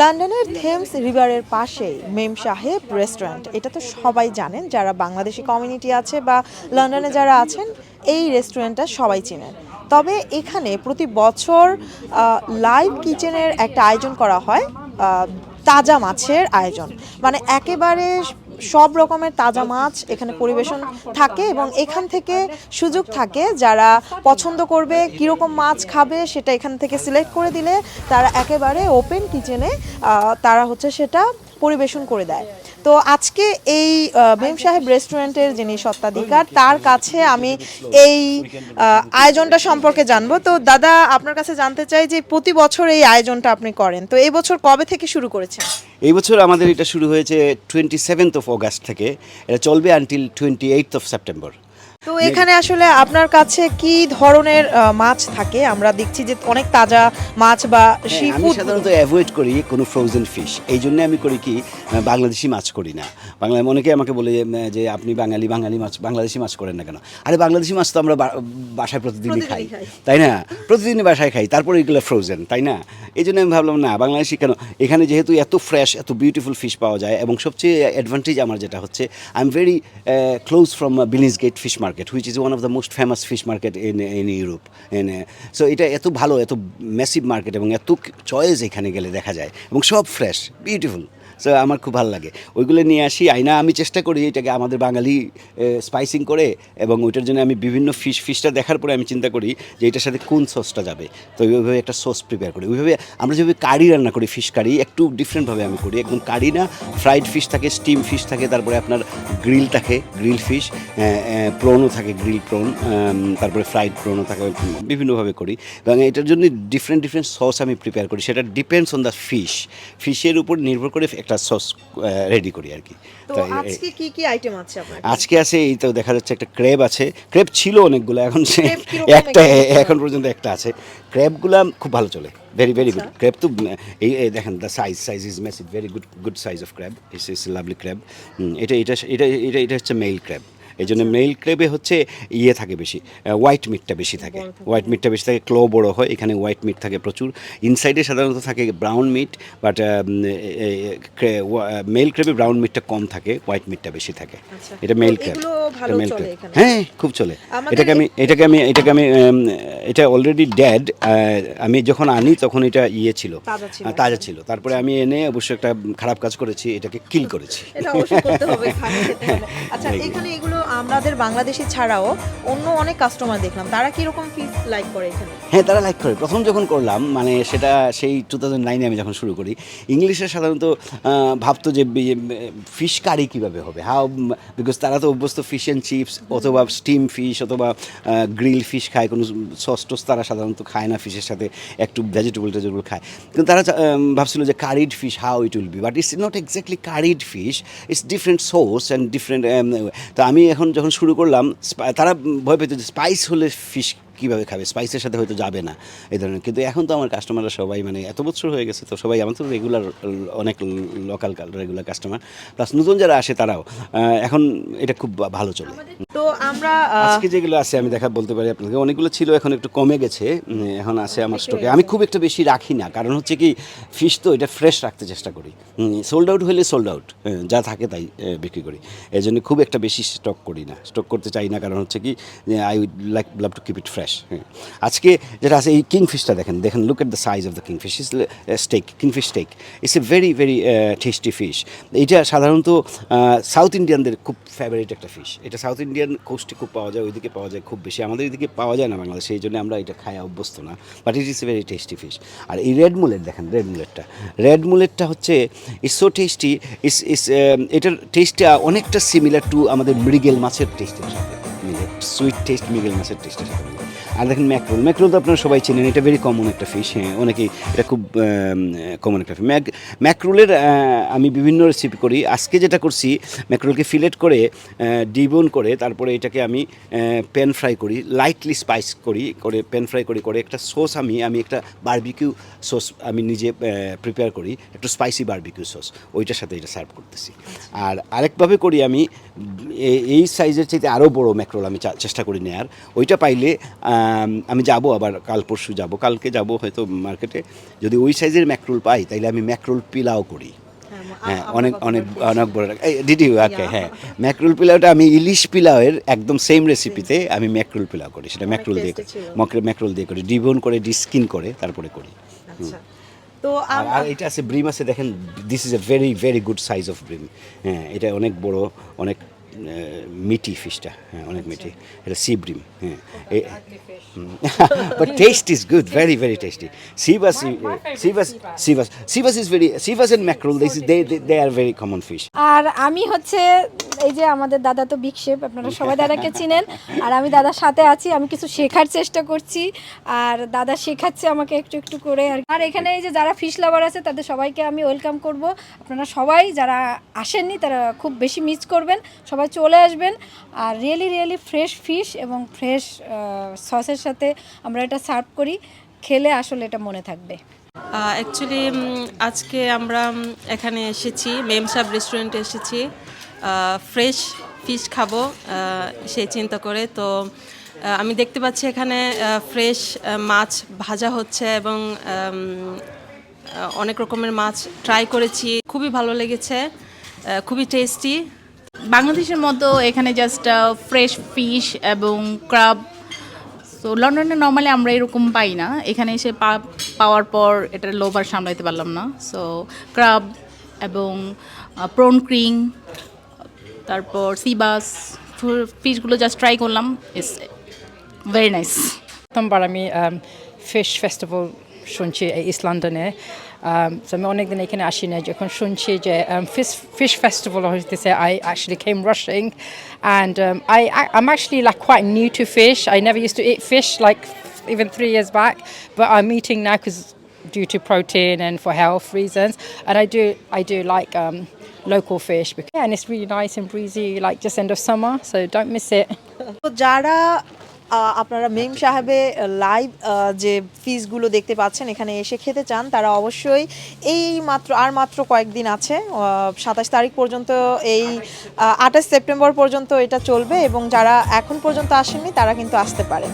লন্ডনের থেমস রিভারের পাশেই মেম সাহেব রেস্টুরেন্ট। এটা তো সবাই জানেন, যারা বাংলাদেশি কমিউনিটি আছে বা লন্ডনে যারা আছেন, এই রেস্টুরেন্টটা সবাই চেনেন। তবে এখানে প্রতি বছর লাইভ কিচেনের একটা আয়োজন করা হয় তাজা মাছের আয়োজন। মানে একেবারে সব রকমের তাজা মাছ এখানে পরিবেশন থাকে এবং এখান থেকে সুযোগ থাকে যারা পছন্দ করবে কীরকম মাছ খাবে সেটা এখান থেকে সিলেক্ট করে দিলে তারা একেবারে ওপেন কিচেনে তারা হচ্ছে সেটা পরিবেশন করে দেয়। তো আজকে এই মেম সাহেব রেস্টুরেন্টের যিনি সত্ত্বাধিকার তার কাছে আমি এই আয়োজনটা সম্পর্কে জানব। তো দাদা, আপনার কাছে জানতে চাই যে প্রতি বছর এই আয়োজনটা আপনি করেন। তো এই বছর কবে থেকে শুরু করেছেন? এই বছর আমাদের এটা শুরু হয়েছে টোয়েন্টি সেভেন্থ অফ অগাস্ট থেকে। এটা চলবে until twenty eight of September তো এখানে আসলে আপনার কাছে কি ধরনের মাছ থাকে? আমরা দেখছি যে অনেক তাজা মাছ বা সি হ্যাঁ, আমি ফুড সাধারণত অ্যাভয়েড করি কোনো ফ্রোজেন ফিশ এই জন্য আমি করি কি বাংলাদেশি মাছ করি না। বাংলায় অনেকে আমাকে বলে যে, আপনি বাঙালি বাঙালি মাছ বাংলাদেশি মাছ করেন না কেন? আরে বাংলাদেশি মাছ তো আমরা বাসায় প্রতিদিনই খাই। তাই না? প্রতিদিনই বাসায় খাই তারপরে এগুলো ফ্রোজেন তাই না? এই জন্য আমি ভাবলাম না বাংলাদেশি কেন? এখানে যেহেতু এত ফ্রেশ এত বিউটিফুল ফিশ পাওয়া যায় এবং সবচেয়ে অ্যাডভান্টেজ আমার যেটা হচ্ছে I am very close from Billingsgate fish market which is one of the most famous fish market in in Europe in so এটা এত ভালো, এত ম্যাসিভ মার্কেট এবং এত চয়েস এখানে গেলে দেখা যায়। এবং সব ফ্রেশ বিউটিফুল সো আমার খুব ভালো লাগে। ওইগুলো নিয়ে আসি। আইনা আমি চেষ্টা করি এটাকে আমাদের বাঙালি স্পাইসিং করে এবং ওইটার জন্য আমি বিভিন্ন ফিশ ফিশটা দেখার পরে আমি চিন্তা করি যে এটার সাথে কোন সসটা যাবে। তো ওইভাবে একটা সস প্রিপেয়ার করি। ওইভাবে আমরা যেভাবে কারি রান্না করি ফিশ কারি, একটু ডিফারেন্টভাবে আমি করি। একদম কারি না ফ্রাইড ফিশ থাকে স্টিম ফিশ থাকে, তারপরে আপনার গ্রিল থাকে গ্রিল ফিশ প্রনও থাকে গ্রিল প্রন তারপরে ফ্রাইড প্রনও থাকে বিভিন্নভাবে করি। এবং এটার জন্য ডিফারেন্ট ডিফারেন্ট সস আমি প্রিপেয়ার করি। সেটা ডিপেন্ডস অন দ্য ফিশ ফিশের উপর নির্ভর করে একটা সস রেডি করি আর কি। তো আজকে কি কি আইটেম আছে আপনার? আজকে আছে এই তো দেখা যাচ্ছে একটা ক্রেব আছে। ক্রেব ছিল অনেকগুলো এখন সে একটা এখন পর্যন্ত একটা আছে। ক্রেবগুলো খুব ভালো চলে। ভেরি ভেরি গুড ক্রেব তো এই দেখেন the size size is massive very good good size of crab is is lovely crab এটা এটা এটা এটা এটা হচ্ছে মেইল ক্র্যাব এই জন্য মেল ক্রেবে হচ্ছে ইয়ে থাকে বেশি হোয়াইট মিটটা বেশি থাকে। হোয়াইট মিটটা বেশি থাকে ক্লো বড় হয় এখানে হোয়াইট মিট থাকে প্রচুর। ইনসাইডে সাধারণত থাকে ব্রাউন মিট বাট মেল ক্রেবে ব্রাউন মিটটা কম থাকে হোয়াইট মিটটা বেশি থাকে। আচ্ছা। এটা মেল ক্রেব মেল ক্রেব হ্যাঁ খুব চলে। এটাকে আমি এটাকে আমি এটাকে আমি এটা অলরেডি ড্যাড আমি যখন আনি তখন এটা ইয়ে ছিল তাজা ছিল। ছিল। তারপরে আমি এনে অবশ্য একটা খারাপ কাজ করেছি এটাকে কিল করেছি। আচ্ছা এখানে এগুলো আমাদের বাংলাদেশি ছাড়াও অন্য অনেক কাস্টমার দেখলাম। তারা কি রকম ফিস লাইক করে এখানে? হ্যাঁ তারা লাইক করে। প্রথম যখন করলাম মানে সেটা সেই টু থাউজেন্ড নাইনে আমি যখন শুরু করি ইংলিশে সাধারণত ভাবতো যে ফিশ কারি কীভাবে হবে? হাউ বিকজ তারা তো অভ্যস্ত ফিশ অ্যান্ড চিপস অথবা স্টিম ফিশ অথবা গ্রিল ফিশ খায়। কোনো সস টস তারা সাধারণত খায় না ফিশের সাথে একটু ভেজিটেবল টেজিটেবল খায়। কিন্তু তারা ভাবছিল যে curried fish how it will be but it's not exactly curried fish it's different source and different তো আমি এখন যখন শুরু করলাম তারা ভয় পেত যে স্পাইস হলে ফিশ কীভাবে খাবে? স্পাইসের সাথে হয়তো যাবে না এই ধরনের। কিন্তু এখন তো আমার কাস্টমাররা সবাই মানে এত বছর হয়ে গেছে তো সবাই আমার তো রেগুলার অনেক লোকাল রেগুলার কাস্টমার প্লাস নতুন যারা আসে তারাও এখন এটা খুব ভালো চলে। তো আমরা আজকে যেগুলো আছে আমি দেখা বলতে পারি আপনাকে অনেকগুলো ছিল এখন একটু কমে গেছে এখন আছে আমার স্টকে আমি খুব একটা বেশি রাখি না কারণ হচ্ছে কি ফিশ তো এটা ফ্রেশ রাখতে চেষ্টা করি। সোল্ড আউট হলে সোল্ড আউট যা থাকে তাই বিক্রি করি। এই জন্য খুব একটা বেশি স্টক করি না। স্টক করতে চাই না কারণ হচ্ছে কি I would like love to keep it fresh আজকে যেটা আছে, এই কিংফিশটা দেখেন দেখেন look at the size of the kingfish is steak kingfish steak it's a very very tasty fish এইটা সাধারণত সাউথ ইন্ডিয়ানদের খুব ফেভারিট একটা ফিশ এটা সাউথ ইন্ডিয়ান কোস্টে খুব পাওয়া যায়, ওইদিকে পাওয়া যায় খুব বেশি। আমাদের এদিকে পাওয়া যায় না বাংলাদেশে এই জন্য আমরা এটা খাই, অভ্যস্ত না। But it is a very tasty fish আর এই রেড মুলেট দেখেন রেড মুলেটটা রেড মুলেটটা হচ্ছে it's so tasty is is এটার টেস্টটা অনেকটা সিমিলার টু আমাদের মৃগেল মাছের টেস্টের সাথে। সুইট টেস্ট মৃগেল মাছের টেস্টের সাথে আর দেখেন ম্যাক্রোল। ম্যাক্রোল তো আপনারা সবাই চেনেন, এটা ভেরি কমন একটা ফিশ হ্যাঁ অনেকেই, এটা খুব কমন একটা ফিশ ম্যাক, ম্যাক্রোলের আমি বিভিন্ন রেসিপি করি। আজকে যেটা করছি, ম্যাক্রোলকে ফিলেট করে ডিবোন করে, তারপরে এটাকে আমি প্যান ফ্রাই করি লাইটলি স্পাইস করি, করে প্যান ফ্রাই করি, করে একটা সস আমি আমি একটা বারবিকিউ সস আমি নিজে প্রিপেয়ার করি, একটু স্পাইসি বারবিকিউ সস ওইটার সাথে এটা সার্ভ করতেছি। আর আরেকভাবে করি আমি এই সাইজের চাইতে আরও বড় ম্যাক্রোল আমি চেষ্টা করি নেয়ার। ওইটা পাইলে আম, যাব আবার কাল পরশু যাব। কালকে যাব হয়তো মার্কেটে যদি ওই সাইজের ম্যাকরোল পাই তাইলে আমি ম্যাকরোল পিলাও করি। হ্যাঁ অনেক অনেক অনেক বড় ডিডি ওকে হ্যাঁ। ম্যাকরোল পিলাওটা আমি ইলিশ পিলাওয়ের একদম সেম রেসিপিতে আমি ম্যাকরোল পিলাও করি। সেটা ম্যাকরোল দিয়ে ছিল। মকরে ম্যাকরোল দিয়ে করি। ডিবোন করে ডিস্কিন করে তারপরে করি। আচ্ছা। তো আর আর এটা আছে ব্রিম আছে দেখেন this is a very very good size of bream হ্যাঁ এটা অনেক বড় অনেক মিটি ফিশটা হ্যাঁ অনেক মিটি এটা সি ব্রিম হ্যাঁ। But taste is good very very tasty sea bass sea bass sea bass sea bass is very sea bass and mackerel this they they are very common fish আর আমি হচ্ছে এই যে আমাদের দাদা তো বিগ শেপ আপনারা সবাই দাদাকে চিনেন। আর আমি দাদার সাথে আছি আমি কিছু শেখার চেষ্টা করছি। আর দাদা শেখাচ্ছে আমাকে একটু একটু করে আর আর এখানে এই যে যারা ফিশ লাভার আছে তাদের সবাইকে আমি ওয়েলকাম করব। আপনারা সবাই যারা আসেননি তারা খুব বেশি মিস করবেন। সবাই চলে আসবেন। আর রিয়েলি রিয়েলি ফ্রেশ ফিশ এবং ফ্রেশ সসের সাথে আমরা এটা সার্ভ করি। খেলে আসলে এটা মনে থাকবে। অ্যাকচুয়ালি আজকে আমরা এখানে এসেছি মেম সাব রেস্টুরেন্টে এসেছি। ফ্রেশ ফিশ খাব সেই চিন্তা করে। তো আমি দেখতে পাচ্ছি এখানে ফ্রেশ মাছ ভাজা হচ্ছে এবং অনেক রকমের মাছ ট্রাই করেছি। খুবই ভালো লেগেছে খুবই টেস্টি বাংলাদেশের মতো এখানে জাস্ট ফ্রেশ ফিশ এবং ক্রাব সো লন্ডনে নর্মালি আমরা এরকম পাই না। এখানে এসে পাওয়ার পর এটার লোভার সামলাইতে পারলাম না। সো ক্রাব এবং প্রন ক্রিং তারপর সিবাস ফিশগুলো জাস্ট ট্রাই করলাম ইস ভেরি নাইস প্রথমবার আমি ফিশ ফেস্টিভ্যাল শুনছি এই ইস্ট লন্ডনে আমি অনেকদিন এখানে আসি না যখন শুনছি যে ফিশ ফিশ ফেস্টিভ্যাল হইতেছে I actually came rushing and I I'm actually like quite new to fish. I never used to eat fish like even three years back, but I'm eating now because due to protein and for health reasons. And I do I do like um, local fish yeah, and it's really nice and breezy like just end of summer, so don't miss it. যারা আপনারা মেম সাহেবে live যে ফিসগুলো দেখতে পাচ্ছেন এখানে এসে খেতে চান তারা অবশ্যই এই মাত্র আর মাত্র কয়েকদিন আছে সাতাশ তারিখ পর্যন্ত এই আঠাশ সেপ্টেম্বর পর্যন্ত এটা চলবে এবং যারা এখন পর্যন্ত আসেননি তারা কিন্তু আসতে পারেন